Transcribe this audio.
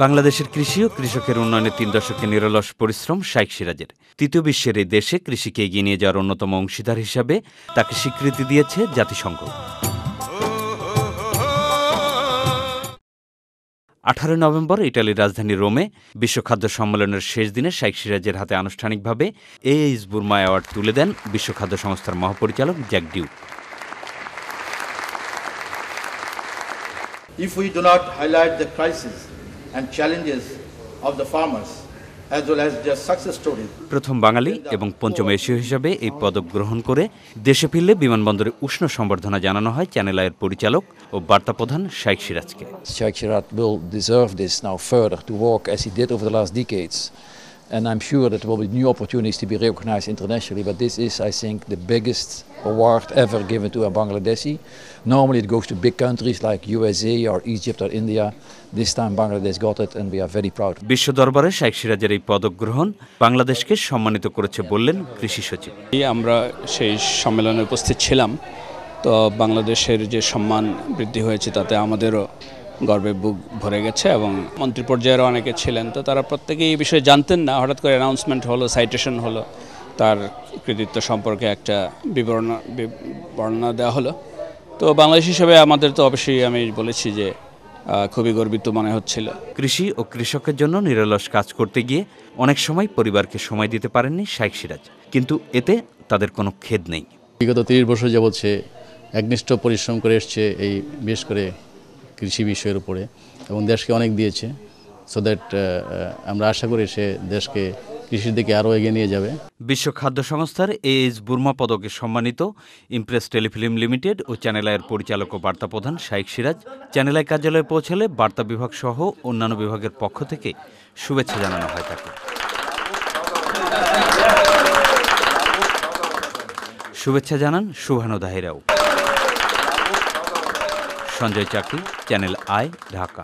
বাংলাদেশের কৃষি ও কৃষকের উন্নয়নে তিন দশকে নিরলস পরিশ্রম শাইক সিরাজের। তৃতীয় বিশ্বের এই দেশে কৃষিকে এগিয়ে নিয়ে যাওয়ার অন্যতম অংশীদার হিসাবে তাকে স্বীকৃতি দিয়েছে জাতিসংঘ। আঠারো নভেম্বর ইটালির রাজধানী রোমে বিশ্ব খাদ্য সম্মেলনের শেষ দিনে শাইক সিরাজের হাতে আনুষ্ঠানিকভাবে এ এইচ বুরমা অ্যাওয়ার্ড তুলে দেন বিশ্ব খাদ্য সংস্থার মহাপরিচালক Jacques Diouf. If we do not highlight the crises and challenges of the farmers as well as their success stories, প্রথম বাঙালি এবং পঞ্চম এশীয় হিসাবে এই পদক গ্রহণ করে দেশে ফিরলে বিমানবন্দরে উষ্ণ সম্বর্ধনা জানানো হয় চ্যানেল আয়ের পরিচালক ও বার্তা প্রধান শাইক সিরাজকে শাইখ Siraj will deserve this now further to walk as he did over the last decades. And I'm sure that there will be new opportunities to be recognized internationally, but this is, I think, the biggest award ever given to a Bangladeshi. Normally it goes to big countries like USA or Egypt or India. This time Bangladesh got it and we are very proud. বিশ্ব দরবারে শাইক সিরাজের এই পদক গ্রহণ বাংলাদেশকে সম্মানিত করেছে বললেন কৃষি সচিব এই আমরা সেই সম্মেলনে উপস্থিত ছিলাম তো বাংলাদেশের যে সম্মান বৃদ্ধি হয়েছে তাতে আমাদেরও গর্বে বুক ভরে গেছে এবং মন্ত্রী পর্যায়েরও অনেকে ছিলেন তো তারা প্রত্যেকেই এই বিষয়ে জানতেন না। হঠাৎ করে অ্যানাউন্সমেন্ট হলো সাইটেশন হলো তার কৃতিত্ব সম্পর্কে একটা বিবরণ বর্ণনা দেওয়া হলো। তো বাংলাদেশ হিসেবে আমাদের তো অবশ্যই আমি বলেছি যে খুবই গর্বিত মনে হচ্ছিল। কৃষি ও কৃষকের জন্য নিরলস কাজ করতে গিয়ে অনেক সময় পরিবারকে সময় দিতে পারেননি শাইক সিরাজ। কিন্তু এতে তাদের কোনো খেদ নেই। বিগত তিরিশ বছর যাবৎ সে একনিষ্ঠ পরিশ্রম করে এসছে এই বিশেষ করে কৃষি বিষয়ের উপরে এবং দেশকে অনেক দিয়েছে। সো দ্যাট আমরা আশা করি সে দেশকে কৃষির দিকে আরও এগিয়ে নিয়ে যাবে। বিশ্ব খাদ্য সংস্থার এএইচ বুর্মা পদকে সম্মানিত ইমপ্রেস টেলিফিল্ম লিমিটেড ও চ্যানেল আয়ের পরিচালক ও বার্তা প্রধান শাইক সিরাজ চ্যানেল আই কার্যালয়ে পৌঁছালে বার্তা বিভাগ সহ অন্যান্য বিভাগের পক্ষ থেকে শুভেচ্ছা জানানো হয় তাকে। শুভেচ্ছা জানান শুভানু দাহিরাও সঞ্জয় চাকি চ্যানেল আই ঢাকা